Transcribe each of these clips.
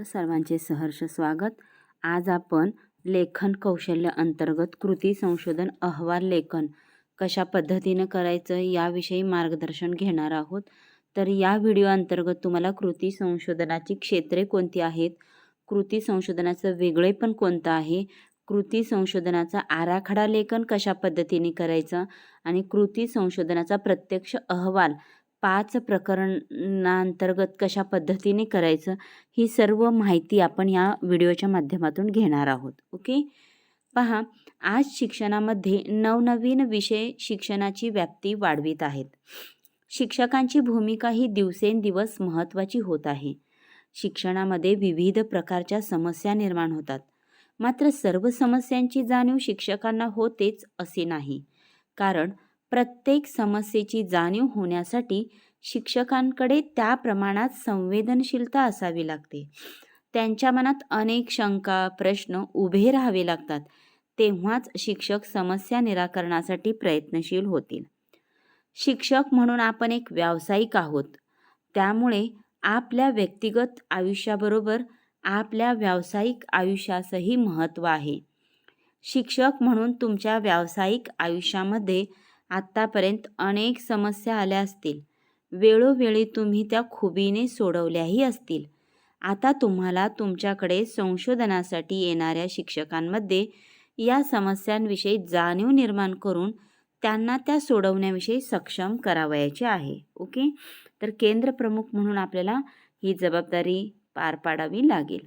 नमस्कार सर्वांचे सहर्ष स्वागत. आज आपण लेखन कौशल्य अंतर्गत कृती संशोधन अहवाल लेखन कशा पद्धतीनं करायचं याविषयी मार्गदर्शन घेणार आहोत. तर या व्हिडिओ अंतर्गत तुम्हाला कृती संशोधनाची क्षेत्रे कोणती आहेत? कृती संशोधनाचं वेगळे पण कोणतं आहे? कृती संशोधनाचा आराखडा लेखन कशा पद्धतीने करायचं? आणि कृती संशोधनाचा प्रत्यक्ष अहवाल पाच प्रकरणांतर्गत कशा पद्धतीने करायचं ही सर्व माहिती आपण या व्हिडिओच्या माध्यमातून घेणार आहोत. ओके? पहा आज शिक्षणामध्ये नवनवीन विषय शिक्षणाची व्याप्ती वाढवित आहेत. शिक्षकांची भूमिका ही दिवसेंदिवस महत्त्वाची होत आहे. शिक्षणामध्ये विविध प्रकारच्या समस्या निर्माण होतात. मात्र सर्व समस्यांची जाणीव शिक्षकांना होतेच असे नाही. कारण प्रत्येक समस्येची जाणीव होण्यासाठी शिक्षकांकडे त्या प्रमाणात संवेदनशीलता असावी लागते. त्यांच्या मनात अनेक शंका प्रश्न उभे राहावे लागतात. तेव्हाच शिक्षक समस्या निराकरणासाठी प्रयत्नशील होतील. शिक्षक म्हणून आपण एक व्यावसायिक आहोत. त्यामुळे आपल्या व्यक्तिगत आयुष्याबरोबर आपल्या व्यावसायिक आयुष्यासही महत्त्व आहे. शिक्षक म्हणून तुमच्या व्यावसायिक आयुष्यामध्ये आत्तापर्यंत अनेक समस्या आल्या असतील. वेळोवेळी तुम्ही त्या खुबीने सोडवल्याही असतील. आता तुम्हाला तुमच्याकडे संशोधनासाठी येणाऱ्या शिक्षकांमध्ये या समस्यांविषयी जाणीव निर्माण करून त्यांना त्या सोडवण्याविषयी सक्षम करावयाचे आहे. ओके? तर केंद्रप्रमुख म्हणून आपल्याला ही जबाबदारी पार पाडावी लागेल.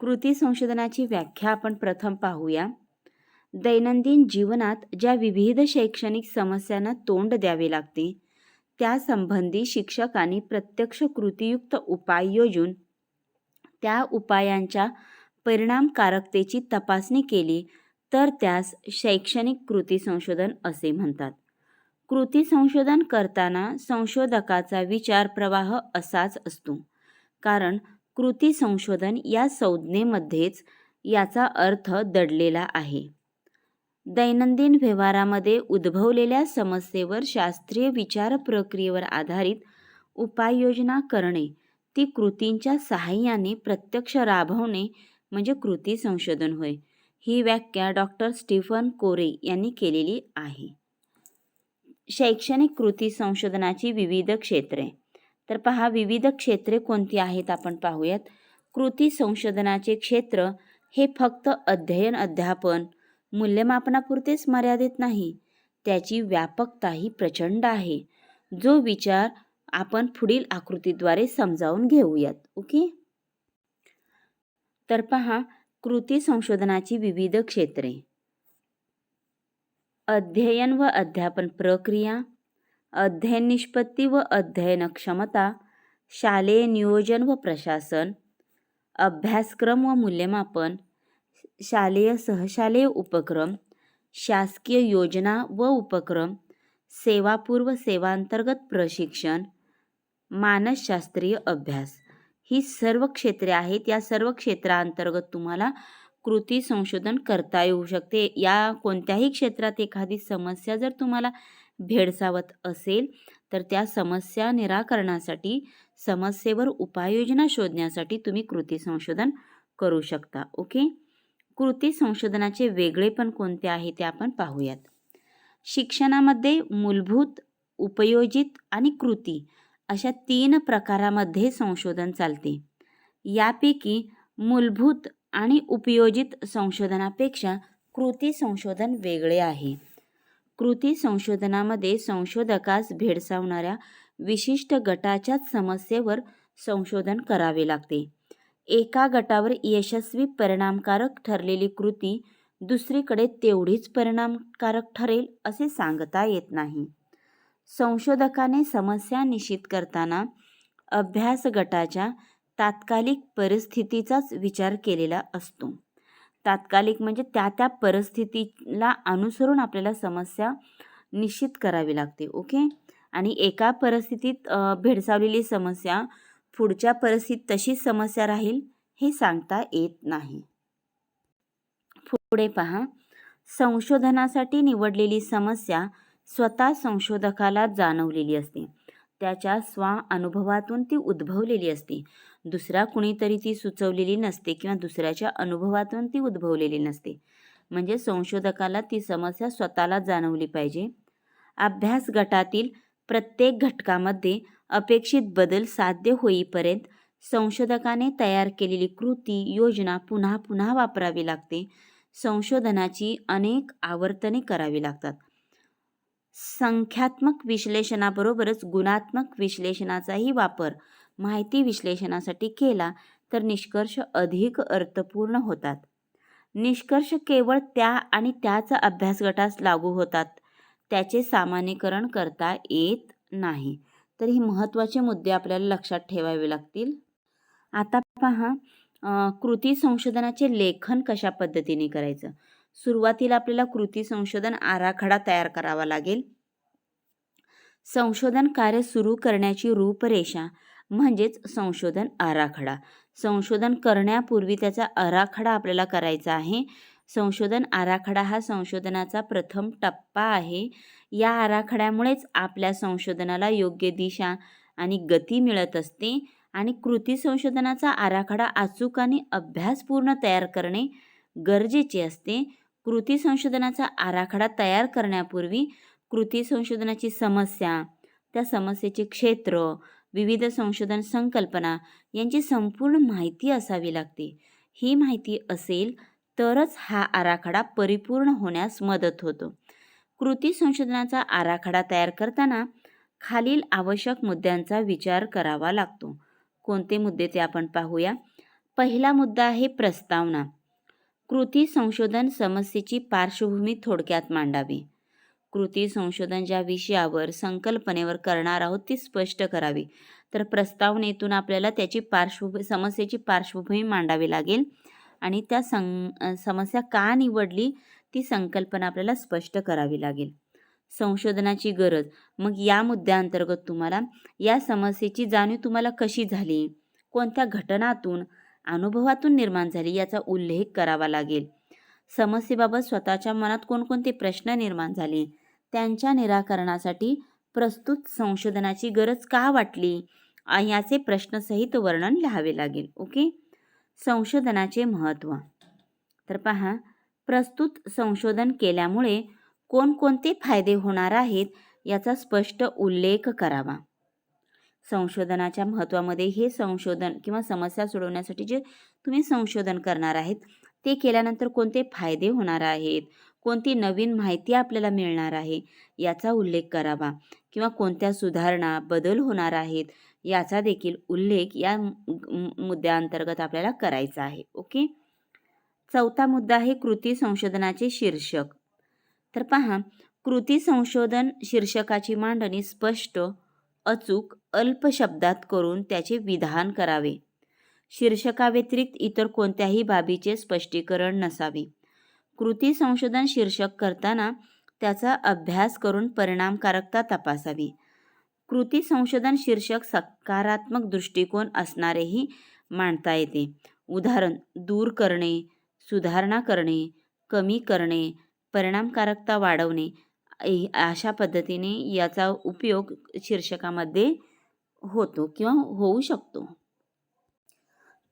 कृती संशोधनाची व्याख्या आपण प्रथम पाहूया. दैनंदिन जीवनात ज्या विविध शैक्षणिक समस्यांना तोंड द्यावे लागते त्यासंबंधी शिक्षकांनी प्रत्यक्ष कृतीयुक्त उपाय योजून त्या उपायांच्या परिणामकारकतेची तपासणी केली तर त्यास शैक्षणिक कृती संशोधन असे म्हणतात. कृती संशोधन करताना संशोधकाचा विचार प्रवाह असाच असतो कारण कृती संशोधन या संज्ञेमध्येच याचा अर्थ दडलेला आहे. दैनंदिन व्यवहारामध्ये उद्भवलेल्या समस्येवर शास्त्रीय विचार प्रक्रियेवर आधारित उपाययोजना करणे ती कृतींच्या सहाय्याने प्रत्यक्ष राबवणे म्हणजे कृती संशोधन होय. ही व्याख्या डॉक्टर स्टीफन कोरे यांनी केलेली आहे. शैक्षणिक कृती संशोधनाची विविध क्षेत्रे. तर पहा विविध क्षेत्रे कोणती आहेत आपण पाहूयात. कृती संशोधनाचे क्षेत्र हे फक्त अध्ययन अध्यापन मूल्यमापनापुरतेच मर्यादित नाही. त्याची व्यापकताही प्रचंड आहे. जो विचार आपण पुढील आकृतीद्वारे समजावून घेऊयात ओके? तर पहा कृती संशोधनाची विविध क्षेत्रे. अध्ययन व अध्यापन प्रक्रिया. अध्ययन निष्पत्ती व अध्ययन क्षमता. शालेय नियोजन व प्रशासन. अभ्यासक्रम व मूल्यमापन. शालेय सहशालेय उपक्रम शासकीय योजना व उपक्रम सेवापूर्व सेवांतर्गत प्रशिक्षण मानसशास्त्रीय अभ्यास. ही सर्व क्षेत्रे आहेत. या सर्व क्षेत्रांतर्गत तुम्हाला कृती संशोधन करता येऊ शकते. या कोणत्याही क्षेत्रात एखादी समस्या जर तुम्हाला भेडसावत असेल तर त्या समस्या निराकरणासाठी समस्येवर उपाययोजना शोधण्यासाठी तुम्ही कृती संशोधन करू शकता. ओके? कृती संशोधनाचे वेगळेपण कोणते आहे ते आपण पाहूयात. शिक्षणामध्ये मूलभूत उपयोजित आणि कृती अशा तीन प्रकारामध्ये संशोधन चालते. यापैकी मूलभूत आणि उपयोजित संशोधनापेक्षा कृती संशोधन वेगळे आहे. कृती संशोधनामध्ये संशोधकास भेडसावणाऱ्या विशिष्ट गटाच्याच समस्येवर संशोधन करावे लागते. एका गटावर यशस्वी परिणामकारक ठरलेली कृती दुसरीकडे तेवढीच परिणामकारक ठरेल असे सांगता येत नाही. संशोधकाने समस्या निश्चित करताना अभ्यास गटाच्या तात्कालिक परिस्थितीचाच विचार केलेला असतो. तात्कालिक म्हणजे त्या त्या परिस्थितीला अनुसरून आपल्याला समस्या निश्चित करावी लागते ओके? आणि एका परिस्थितीत भेडसावलेली समस्या पुढच्या परिस्थितीत तशीच समस्या राहील हे सांगता येत नाही. पुढे पहा. संशोधनासाठी निवडलेली समस्या स्वतः संशोधकाला जाणवलेली असते. त्याच्या स्वा अनुभवातून ती उद्भवलेली असते. दुसरा कुणीतरी ती सुचवलेली नसते किंवा दुसऱ्याच्या अनुभवातून ती उद्भवलेली नसते. म्हणजे संशोधकाला ती समस्या स्वतःला जाणवली पाहिजे. अभ्यास गटातील प्रत्येक घटकामध्ये अपेक्षित बदल साध्य होईपर्यंत संशोधकाने तयार केलेली कृती योजना पुन्हा पुन्हा वापरावी लागते. संशोधनाची अनेक आवर्तने करावी लागतात. संख्यात्मक विश्लेषणाबरोबरच गुणात्मक विश्लेषणाचाही वापर माहिती विश्लेषणासाठी केला तर निष्कर्ष अधिक अर्थपूर्ण होतात. निष्कर्ष केवळ त्या आणि त्याच अभ्यासगटास लागू होतात. त्याचे सामान्यीकरण करता येत नाही. तर हे महत्त्वाचे मुद्दे आपल्याला लक्षात ठेवावे लागतील. आता पहा कृती संशोधनाचे लेखन कशा पद्धतीने करायचं? सुरुवातीला आपल्याला कृती संशोधन आराखडा तयार करावा लागेल. संशोधन कार्य सुरू करण्याची रूपरेषा म्हणजेच संशोधन आराखडा. संशोधन करण्यापूर्वी त्याचा आराखडा आपल्याला करायचा आहे. संशोधन आराखडा हा संशोधनाचा प्रथम टप्पा आहे. या आराखड्यामुळेच आपल्या संशोधनाला योग्य दिशा आणि गती मिळत असते आणि कृती संशोधनाचा आराखडा अचूक आणि अभ्यासपूर्ण तयार करणे गरजेचे असते. कृती संशोधनाचा आराखडा तयार करण्यापूर्वी कृती संशोधनाची समस्या त्या समस्येचे क्षेत्र विविध संशोधन संकल्पना यांची संपूर्ण माहिती असावी लागते. ही माहिती असेल तरच हा आराखडा परिपूर्ण होण्यास मदत होतो. कृती संशोधनाचा आराखडा तयार करताना खालील आवश्यक मुद्द्यांचा विचार करावा लागतो. कोणते मुद्दे ते आपण पाहूया? पहिला मुद्दा आहे प्रस्तावना. कृती संशोधन समस्येची पार्श्वभूमी थोडक्यात मांडावी. कृती संशोधन ज्या विषयावर संकल्पनेवर करणार आहोत ती स्पष्ट करावी. तर प्रस्तावनेतून आपल्याला त्याची पार्श्वभूमी समस्येची पार्श्वभूमी मांडावी लागेल. आणि त्या सं समस्या का निवडली ती संकल्पना आपल्याला स्पष्ट करावी लागेल. संशोधनाची गरज. मग या मुद्द्याअंतर्गत तुम्हाला या समस्येची जाणीव तुम्हाला कशी झाली? कोणत्या घटनातून अनुभवातून निर्माण झाली याचा उल्लेख करावा लागेल. समस्येबाबत स्वतःच्या मनात कोणकोणते प्रश्न निर्माण झाले? त्यांच्या निराकरणासाठी प्रस्तुत संशोधनाची गरज का वाटली? याचे प्रश्नसहित वर्णन लिहावे लागेल. ओके? संशोधनाचे महत्त्व. तर पहा प्रस्तुत संशोधन केल्यामुळे कोणकोणते फायदे होणार आहेत याचा स्पष्ट उल्लेख करावा. संशोधनाच्या महत्त्वामध्ये हे संशोधन किंवा समस्या सोडवण्यासाठी जे तुम्ही संशोधन करणार आहेत ते केल्यानंतर कोणते फायदे होणार आहेत? कोणती नवीन माहिती आपल्याला मिळणार आहे? याचा उल्लेख करावा. किंवा कोणत्या सुधारणा बदल होणार आहेत? याचा देखील उल्लेख या मुद्द्याअंतर्गत आपल्याला करायचा आहे. ओके? चौथा मुद्दा आहे कृती संशोधनाचे शीर्षक. तर पहा कृती संशोधन शीर्षकाची मांडणी स्पष्ट अचूक अल्प शब्दात करून त्याचे विधान करावे. शीर्षकाव्यतिरिक्त इतर कोणत्याही बाबीचे स्पष्टीकरण नसावे. कृती संशोधन शीर्षक करताना त्याचा अभ्यास करून परिणामकारकता तपासावी. कृती संशोधन शीर्षक सकारात्मक दृष्टिकोन असणारेही मांडता येते. उदाहरण दूर करणे सुधारणा करणे कमी करणे परिणामकारकता वाढवणे अशा पद्धतीने याचा उपयोग शीर्षकामध्ये होतो किंवा होऊ शकतो.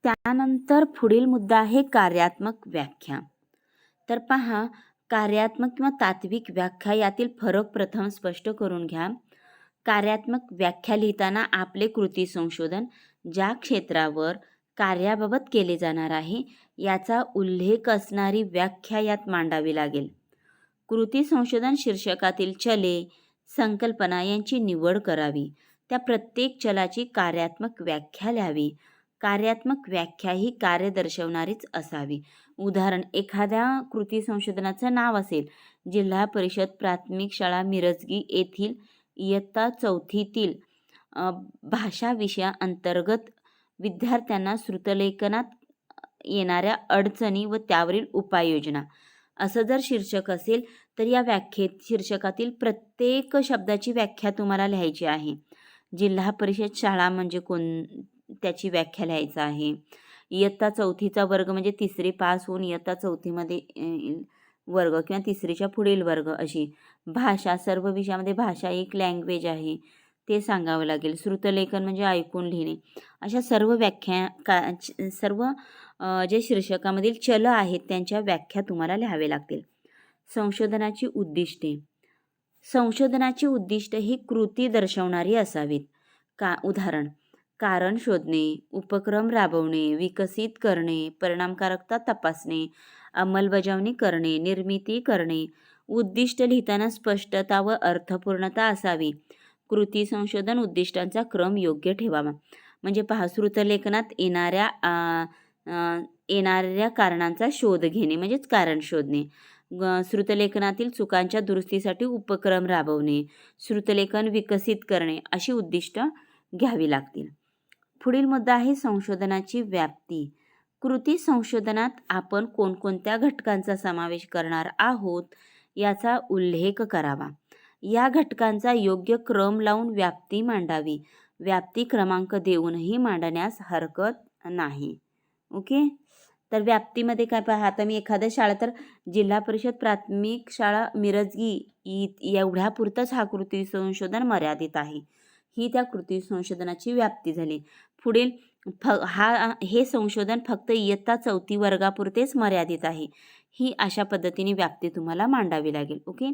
त्यानंतर पुढील मुद्दा आहे कार्यात्मक व्याख्या. तर पहा कार्यात्मक किंवा तात्विक व्याख्या यातील फरक प्रथम स्पष्ट करून घ्या. कार्यात्मक व्याख्या लिहिताना आपले कृती संशोधन ज्या क्षेत्रावर कार्याबाबत केले जाणार आहे याचा उल्लेख असणारी व्याख्या यात मांडावी लागेल. कृती संशोधन शीर्षकातील चले संकल्पना यांची निवड करावी. त्या प्रत्येक चलाची कार्यात्मक व्याख्या लिहावी. कार्यात्मक व्याख्या ही कार्य दर्शवणारीच असावी. उदाहरण एखाद्या कृती संशोधनाचं नाव असेल. जिल्हा परिषद प्राथमिक शाळा मिरजगी येथील इयत्ता चौथीतील भाषा विषयाअंतर्गत विद्यार्थ्यांना श्रुतलेखनात येणाऱ्या अडचणी व त्यावरील उपाययोजना. असं जर शीर्षक असेल तर या व्याख्येत शीर्षकातील प्रत्येक शब्दाची व्याख्या तुम्हाला लिहायची आहे. जिल्हा परिषद शाळा म्हणजे कोण त्याची व्याख्या लिहायचं आहे. इयत्ता चौथीचा वर्ग म्हणजे तिसरी पास होऊन इयत्ता चौथीमध्ये वर्ग किंवा तिसरीच्या पुढील वर्ग अशी. भाषा सर्व विषयामध्ये भाषा एक लँग्वेज आहे. ते सांगावं लागेल. श्रुतलेखन म्हणजे ऐकून लिहिणे. अशा सर्व व्याख्या का च- सर्व जे शीर्षकामधील चल आहेत त्यांच्या व्याख्या तुम्हाला लिहावे लागतील. संशोधनाची उद्दिष्टे. संशोधनाची उद्दिष्ट ही कृती दर्शवणारी असावीत. का उदाहरण. कारण शोधणे उपक्रम राबवणे विकसित करणे परिणामकारकता तपासणे अंमलबजावणी करणे निर्मिती करणे उद्दिष्ट लिहिताना स्पष्टता व अर्थपूर्णता असावी. कृती संशोधन उद्दिष्टांचा क्रम योग्य ठेवावा. म्हणजे पहा श्रुतलेखनात येणाऱ्या येणाऱ्या कारणांचा शोध घेणे म्हणजेच कारण शोधणे. ग- श्रुतलेखनातील चुकांच्या दुरुस्तीसाठी उपक्रम राबवणे श्रुतलेखन विकसित करणे अशी उद्दिष्ट घ्यावी लागतील. पुढील मुद्दा आहे संशोधनाची व्याप्ती. कृती संशोधनात आपण कोणकोणत्या घटकांचा समावेश करणार आहोत याचा उल्लेख करावा. या घटकांचा योग्य क्रम लावून व्याप्ती मांडावी. व्याप्ती क्रमांक देऊनही मांडण्यास हरकत नाही. ओके? तर व्याप्तीमध्ये काय पहा आता मी एखाद्या शाळा तर जिल्हा परिषद प्राथमिक शाळा मिरजगी एवढ्यापुरतंच हा कृती संशोधन मर्यादित आहे. ही त्या कृती संशोधनाची व्याप्ती झाली. पुढील फ हा हे संशोधन फक्त इयत्ता चौथी वर्गापुरतेच मर्यादित आहे. ही अशा पद्धतीने व्याप्ती तुम्हाला मांडावी लागेल. ओके?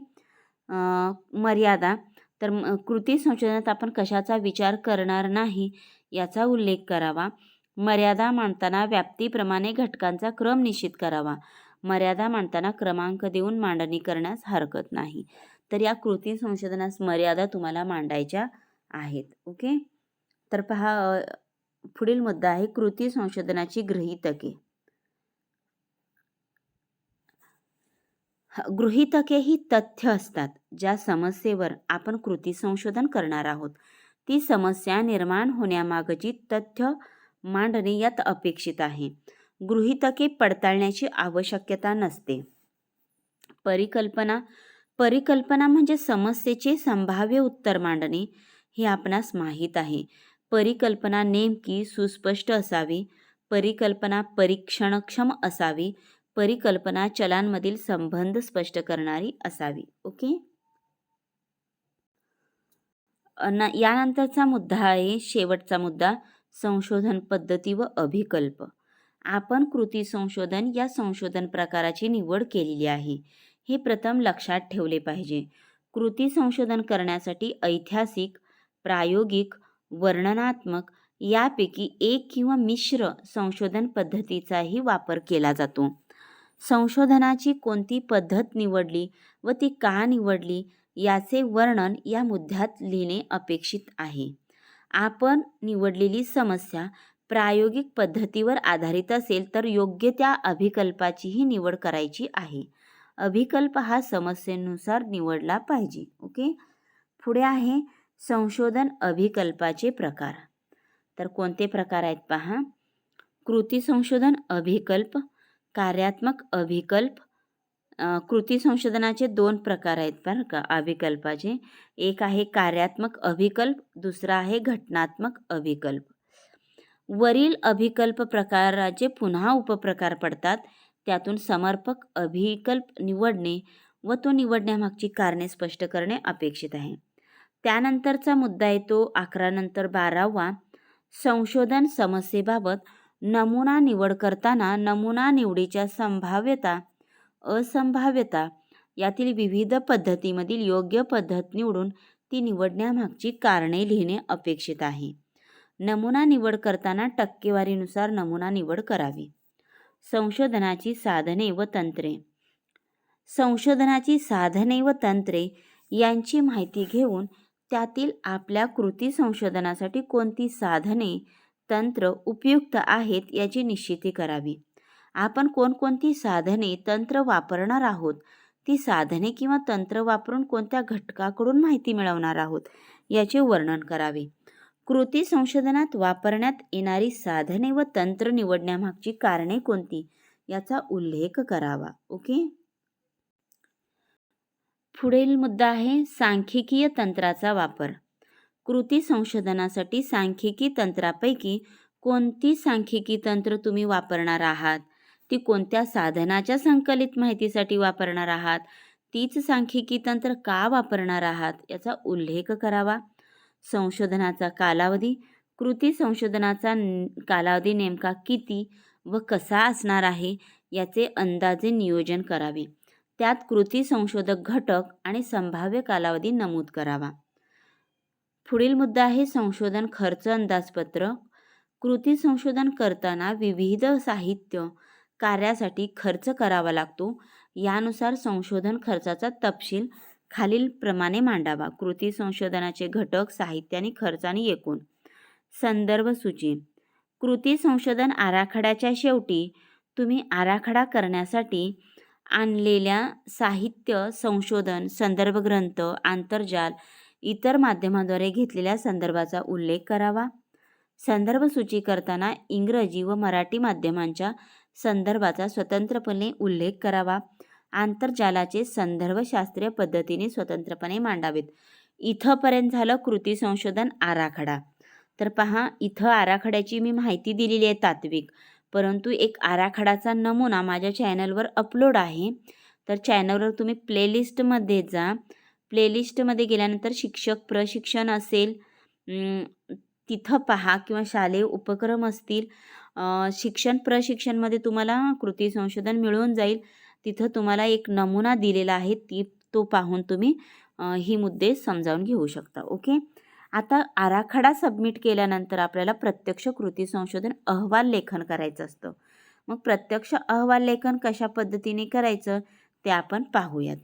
मर्यादा. तर कृती संशोधनात आपण कशाचा विचार करणार नाही याचा उल्लेख करावा. मर्यादा मांडताना व्याप्तीप्रमाणे घटकांचा क्रम निश्चित करावा. मर्यादा मांडताना क्रमांक देऊन मांडणी करण्यास हरकत नाही. तर या कृती संशोधनास मर्यादा तुम्हाला मांडायच्या आहेत. ओके? तर पहा पुढील मुद्दा आहे कृती संशोधनाची गृहीतके. गृहितके ही तथ्य असतात ज्या समस्येवर आपण कृती संशोधन करणार आहोत. ती समस्या निर्माण होण्यामागची तथ्य मांडणे यात अपेक्षित आहे. गृहितके पडताळण्याची आवश्यकता नसते. परिकल्पना परिकल्पना म्हणजे समस्येचे संभाव्य उत्तर मांडणे हे आपणास माहीत आहे. परिकल्पना नेमकी सुस्पष्ट असावी परिकल्पना परीक्षणक्षम असावी परिकल्पना चलांमधील संबंध स्पष्ट करणारी असावी. ओके? अन- यानंतरचा मुद्दा आहे शेवटचा मुद्दा संशोधन पद्धती व अभिकल्प. आपण कृती संशोधन या संशोधन प्रकाराची निवड केलेली आहे. हे प्रथम लक्षात ठेवले पाहिजे. कृती संशोधन करण्यासाठी ऐतिहासिक प्रायोगिक वर्णनात्मक यापैकी एक किंवा मिश्र संशोधन पद्धतीचाही वापर केला जातो. संशोधनाची कोणती पद्धत निवडली व ती का निवडली याचे वर्णन या मुद्द्यात लिहिणे अपेक्षित आहे. आपण निवडलेली समस्या प्रायोगिक पद्धतीवर आधारित असेल तर योग्य त्या अभिकल्पाचीही निवड करायची आहे. अभिकल्प हा समस्येनुसार निवडला पाहिजे. ओके? पुढे आहे संशोधन अभिकल्पाचे प्रकार. तर कोणते प्रकार आहेत पहा. कृती संशोधन अभिकल्प कार्यात्मक अभिकल्प कृती संशोधनाचे दोन प्रकार आहेत बरं का अभिकल्पाचे. एक आहे कार्यात्मक अभिकल्प दुसरा आहे घटनात्मक अभिकल्प. वरील अभिकल्प प्रकाराचे पुन्हा उपप्रकार पडतात. त्यातून समर्पक अभिकल्प निवडणे व तो निवडण्यामागची कारणे स्पष्ट करणे अपेक्षित आहे. त्यानंतरचा मुद्दा येतो अकरानंतर बारावा. संशोधन समस्येबाबत नमुना निवड करताना नमुना निवडीच्या संभाव्यता असंभाव्यता यातील विविध पद्धतीमधील योग्य पद्धत निवडून ती निवडण्यामागची कारणे लिहिणे अपेक्षित आहे. नमुना निवड करताना टक्केवारीनुसार नमुना निवड करावी. संशोधनाची साधने व तंत्रे. संशोधनाची साधने व तंत्रे यांची माहिती घेऊन त्यातील आपल्या कृती संशोधनासाठी कोणती साधने तंत्र उपयुक्त आहेत याची निश्चिती करावी. आपण कोणकोणती साधने तंत्र वापरणार आहोत? ती साधने किंवा तंत्र वापरून कोणत्या घटकाकडून माहिती मिळवणार आहोत? याचे वर्णन करावे. कृती संशोधनात वापरण्यात येणारी साधने व तंत्र निवडण्यामागची कारणे कोणती? याचा उल्लेख करावा. ओके? पुढील मुद्दा आहे सांख्यिकीय तंत्राचा वापर. कृती संशोधनासाठी सांख्यिकी तंत्रापैकी कोणती सांख्यिकी तंत्र तुम्ही वापरणार आहात? ती कोणत्या साधनाच्या संकलित माहितीसाठी वापरणार आहात? तीच सांख्यिकी तंत्र का वापरणार आहात? याचा उल्लेख करावा. संशोधनाचा कालावधी. कृती संशोधनाचा कालावधी नेमका किती व कसा असणार आहे? याचे अंदाजे नियोजन करावे. त्यात कृती संशोधक घटक आणि संभाव्य कालावधी नमूद करावा. पुढील मुद्दा आहे संशोधन खर्च अंदाजपत्रक. कृती संशोधन करताना विविध साहित्य कार्यासाठी खर्च करावा लागतो. यानुसार संशोधन खर्चाचा तपशील खालीलप्रमाणे मांडावा. कृती संशोधनाचे घटक साहित्य आणि खर्च आणि एकूण. संदर्भ सूची. कृती संशोधन आराखड्याच्या शेवटी तुम्ही आराखडा करण्यासाठी आणलेल्या साहित्य संशोधन संदर्भ ग्रंथ आंतरजाल इतर माध्यमाद्वारे घेतलेल्या संदर्भाचा उल्लेख करावा. संदर्भ सूची करताना इंग्रजी व मराठी माध्यमांच्या संदर्भाचा स्वतंत्रपणे उल्लेख करावा. आंतरजालाचे संदर्भ शास्त्रीय पद्धतीने स्वतंत्रपणे मांडावेत. इथंपर्यंत झालं कृती संशोधन आराखडा. तर पहा इथं आराखड्याची मी माहिती दिलेली आहे तात्विक. परंतु एक आराखडाचा नमुना माझ्या चॅनलवर अपलोड आहे. तर चॅनलवर तुम्ही प्लेलिस्टमध्ये जा. प्लेलिस्टमध्ये गेल्यानंतर शिक्षक प्रशिक्षण असेल तिथं पहा किंवा शालेय उपक्रम असतील शिक्षण प्रशिक्षणमध्ये तुम्हाला कृती संशोधन मिळून जाईल. तिथं तुम्हाला एक नमुना दिलेला आहे ती तो पाहून तुम्ही ही मुद्दे समजावून घेऊ शकता. ओके? आता आराखडा सबमिट केल्यानंतर आपल्याला प्रत्यक्ष कृती संशोधन अहवाल लेखन करायचं असतं. मग प्रत्यक्ष अहवाल लेखन कशा पद्धतीने करायचं ते आपण पाहूयात.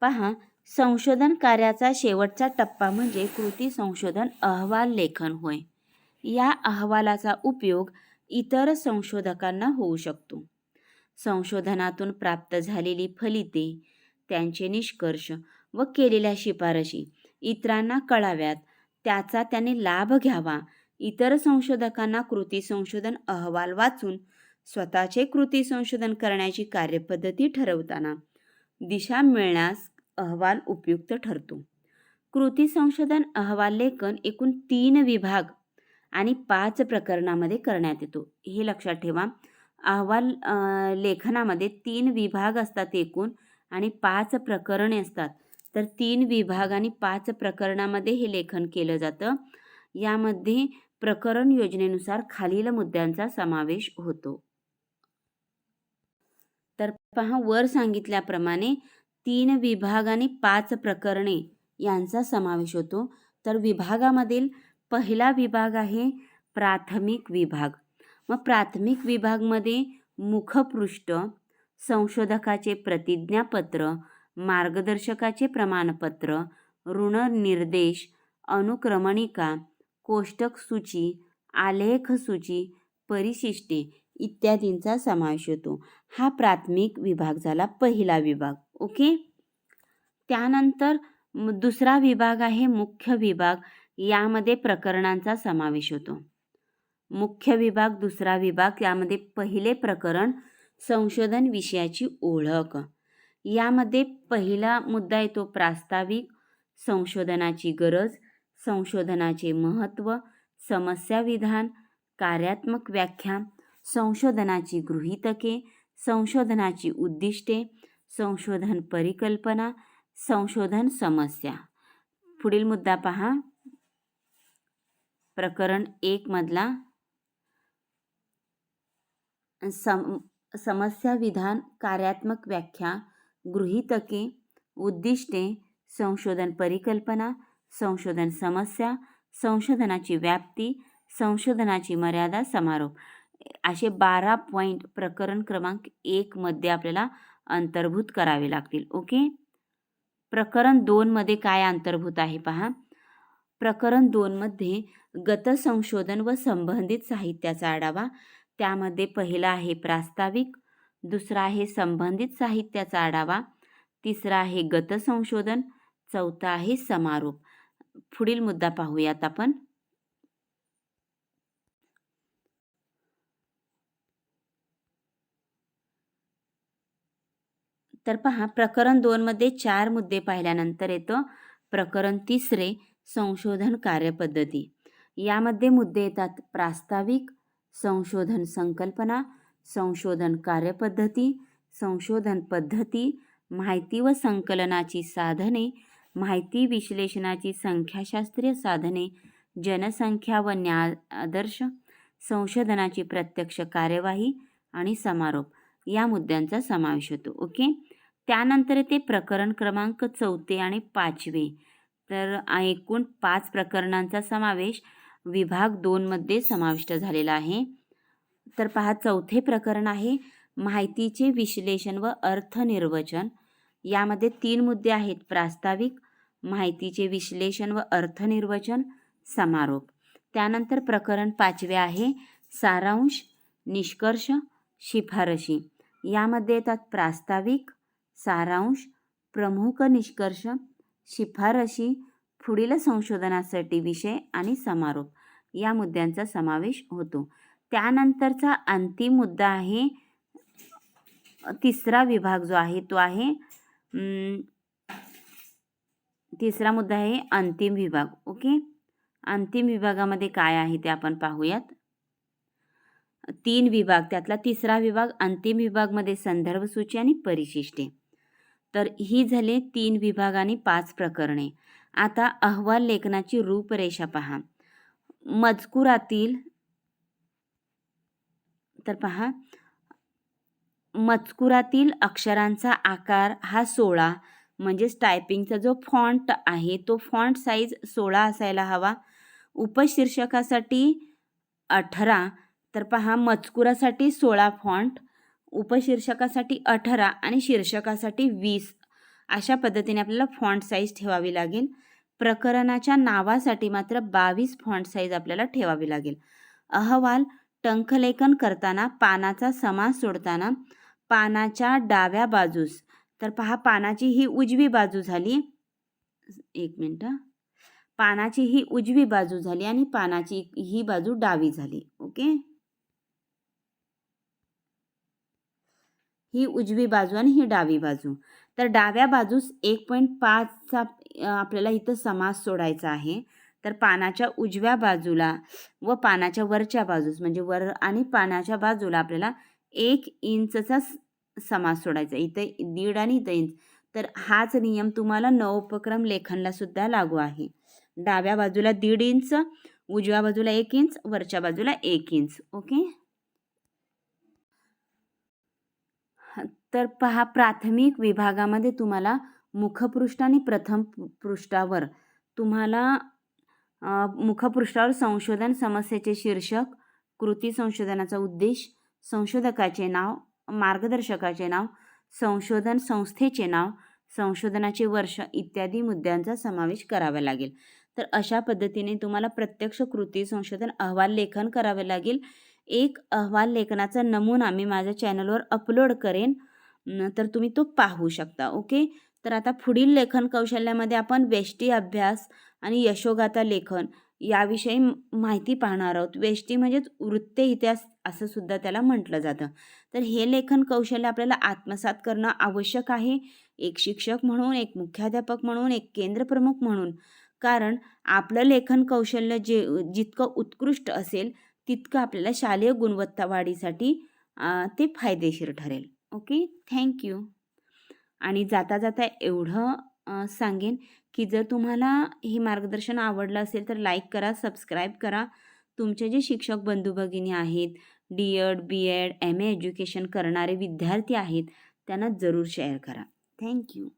पहा संशोधन कार्याचा शेवटचा टप्पा म्हणजे कृती संशोधन अहवाल लेखन होय. या अहवालाचा उपयोग इतर संशोधकांना होऊ शकतो. संशोधनातून प्राप्त झालेली फलिते त्यांचे निष्कर्ष व केलेल्या शिफारशी इतरांना कळाव्यात. त्याचा त्याने लाभ घ्यावा. इतर संशोधकांना कृती संशोधन अहवाल वाचून स्वतःचे कृती संशोधन करण्याची कार्यपद्धती ठरवताना दिशा मिळण्यास अहवाल उपयुक्त ठरतो. कृती संशोधन अहवाल लेखन एकूण तीन विभाग आणि पाच प्रकरणामध्ये करण्यात येतो. हे लक्षात ठेवा. अहवाल लेखनामध्ये तीन विभाग असतात एकूण आणि पाच प्रकरणे असतात. तर तीन विभाग आणि पाच प्रकरणामध्ये हे लेखन केलं जातं. यामध्ये प्रकरण योजनेनुसार खालील मुद्द्यांचा समावेश होतो. तर पहा वर सांगितल्याप्रमाणे तीन विभाग आणि पाच प्रकरणे यांचा समावेश होतो. तर विभागामधील पहिला विभाग आहे प्राथमिक विभाग. मग प्राथमिक विभागमध्ये मुखपृष्ठ संशोधकाचे प्रतिज्ञापत्र मार्गदर्शकाचे प्रमाणपत्र ऋण निर्देश अनुक्रमणिका कोष्टक सूची आलेख सूची परिशिष्टे इत्यादींचा समावेश होतो. हा प्राथमिक विभाग झाला पहिला विभाग. ओके? त्यानंतर दुसरा विभाग आहे मुख्य विभाग. यामध्ये प्रकरणांचा समावेश होतो. मुख्य विभाग दुसरा विभाग यामध्ये पहिले प्रकरण संशोधन विषयाची ओळख. यामध्ये पहिला मुद्दा येतो प्रास्ताविक संशोधनाची गरज संशोधनाचे महत्त्व समस्याविधान कार्यात्मक व्याख्या संशोधनाची गृहीतके संशोधनाची उद्दिष्टे संशोधन परिकल्पना संशोधन समस्या. पुढील मुद्दा पहा. प्रकरण एकमधला सम समस्याविधान कार्यात्मक व्याख्या गृहीतके उद्दिष्टे संशोधन परिकल्पना संशोधन समस्या संशोधनाची व्याप्ती संशोधनाची मर्यादा समारोप. असे बारा पॉईंट प्रकरण क्रमांक एकमध्ये आपल्याला अंतर्भूत करावे लागतील. ओके? प्रकरण दोनमध्ये काय अंतर्भूत आहे पहा. प्रकरण दोनमध्ये गतसंशोधन व संबंधित साहित्याचा आढावा. त्यामध्ये पहिला आहे प्रास्ताविक दुसरा आहे संबंधित साहित्याचा आढावा. तिसरा आहे गतसंशोधन चौथा आहे समारोप. पुढील मुद्दा पाहूयात आपण. तर पहा प्रकरण दोनमध्ये चार मुद्दे पाहिल्यानंतर येतं. प्रकरण तिसरे संशोधन कार्यपद्धती. यामध्ये मुद्दे येतात प्रास्ताविक संशोधन संकल्पना संशोधन कार्यपद्धती संशोधन पद्धती माहिती व संकलनाची साधने माहिती विश्लेषणाची संख्याशास्त्रीय साधने जनसंख्या व न्या आदर्श संशोधनाची प्रत्यक्ष कार्यवाही आणि समारोप. या मुद्द्यांचा समावेश होतो. ओके? त्यानंतर ते प्रकरण क्रमांक चौथे आणि पाचवे. तर एकूण पाच प्रकरणांचा समावेश विभाग दोनमध्ये समाविष्ट झालेला आहे. तर पहा चौथे प्रकरण आहे माहितीचे विश्लेषण व अर्थनिर्वचन. यामध्ये तीन मुद्दे आहेत प्रास्ताविक माहितीचे विश्लेषण व अर्थनिर्वचन समारोप. त्यानंतर प्रकरण पाचवे आहे सारांश निष्कर्ष शिफारशी. यामध्ये येतात प्रास्ताविक सारांश प्रमुख निष्कर्ष शिफारशी पुढील संशोधनासाठी विषय आणि समारोप. या मुद्द्यांचा समावेश होतो. त्यानंतरचा अंतिम मुद्दा आहे तिसरा विभाग जो आहे तो आहे तिसरा मुद्दा आहे अंतिम विभाग. ओके? अंतिम विभागामध्ये काय आहे ते आपण पाहूयात. तीन विभाग त्यातला तिसरा विभाग अंतिम विभागमध्ये संदर्भ सूची आणि परिशिष्टे. तर ही झाले तीन विभाग आणि पाच प्रकरणे. आता अहवाल लेखनाची रूपरेषा पहा. मजकुरातील तर पहा. मजकुरातील अक्षरांचा आकार हा सोळा. म्हणजेच टायपिंगचा जो फॉन्ट आहे तो फॉन्ट साईज सोळा असायला हवा. उपशीर्षकासाठी अठरा. तर पहा मजकुरासाठी सोळा फॉन्ट उपशीर्षकासाठी अठरा आणि शीर्षकासाठी वीस. अशा पद्धतीने आपल्याला फॉन्ट साईज ठेवावी लागेल. प्रकरणाच्या नावासाठी मात्र बावीस फॉन्ट साईज आपल्याला ठेवावी लागेल. अहवाल टंखलेखन करताना पानाचा समास सोडताना पानाच्या डाव्या बाजूस. तर पहा पानाची ही उजवी बाजू झाली. एक मिनटं पानाची ही उजवी बाजू झाली आणि पानाची ही बाजू डावी झाली. ओके? ही उजवी बाजू आणि ही डावी बाजू. तर डाव्या बाजूस एक पॉईंट पाचचा आपल्याला इथं समास सोडायचा आहे. तर पानाच्या उजव्या बाजूला व पानाच्या वरच्या बाजूस म्हणजे वर आणि पानाच्या बाजूला आपल्याला एक इंचचा स- समास सोडायचा इथं दीड आणि इथं इंच. तर हाच नियम तुम्हाला नवोपक्रम लेखनला सुद्धा लागू आहे. डाव्या बाजूला दीड इंच उजव्या बाजूला एक इंच वरच्या बाजूला एक इंच. ओके? तर पहा प्राथमिक विभागामध्ये तुम्हाला मुखपृष्ठ आणि प्रथम पृष्ठावर तुम्हाला मुखपृष्ठावर संशोधन समस्येचे शीर्षक कृती संशोधनाचा उद्देश संशोधकाचे नाव मार्गदर्शकाचे नाव संशोधन संस्थेचे नाव संशोधनाचे वर्ष इत्यादी मुद्द्यांचा समावेश करावा लागेल. तर अशा पद्धतीने तुम्हाला प्रत्यक्ष कृती संशोधन अहवाल लेखन करावे लागेल. एक अहवाल लेखनाचा नमुना मी माझ्या चॅनलवर अपलोड करेन तर तुम्ही तो पाहू शकता ओके? तर आता पुढील लेखन कौशल्यामध्ये आपण वेष्टी अभ्यास आणि यशोगाथा लेखन याविषयी माहिती पाहणार आहोत. वेष्टी म्हणजेच वृत्त इतिहास असं सुद्धा त्याला म्हटलं जातं. तर हे लेखन कौशल्य आपल्याला आत्मसात करणं आवश्यक आहे. एक शिक्षक म्हणून एक मुख्याध्यापक म्हणून एक केंद्रप्रमुख म्हणून. कारण आपलं लेखन कौशल्य जे जितकं उत्कृष्ट असेल तितकं आपल्याला शालेय गुणवत्ता वाढीसाठी ते फायदेशीर ठरेल. ओके? थँक्यू आणि जाता जाता एवढं सांगेन की जर तुम्हाला हे मार्गदर्शन आवडलं असेल तर लाईक करा सबस्क्राईब करा. तुमचे जे शिक्षक बंधू भगिनी आहेत D Ed B Ed M A education करणारे विद्यार्थी आहेत त्यांना जरूर शेअर करा. थँक्यू.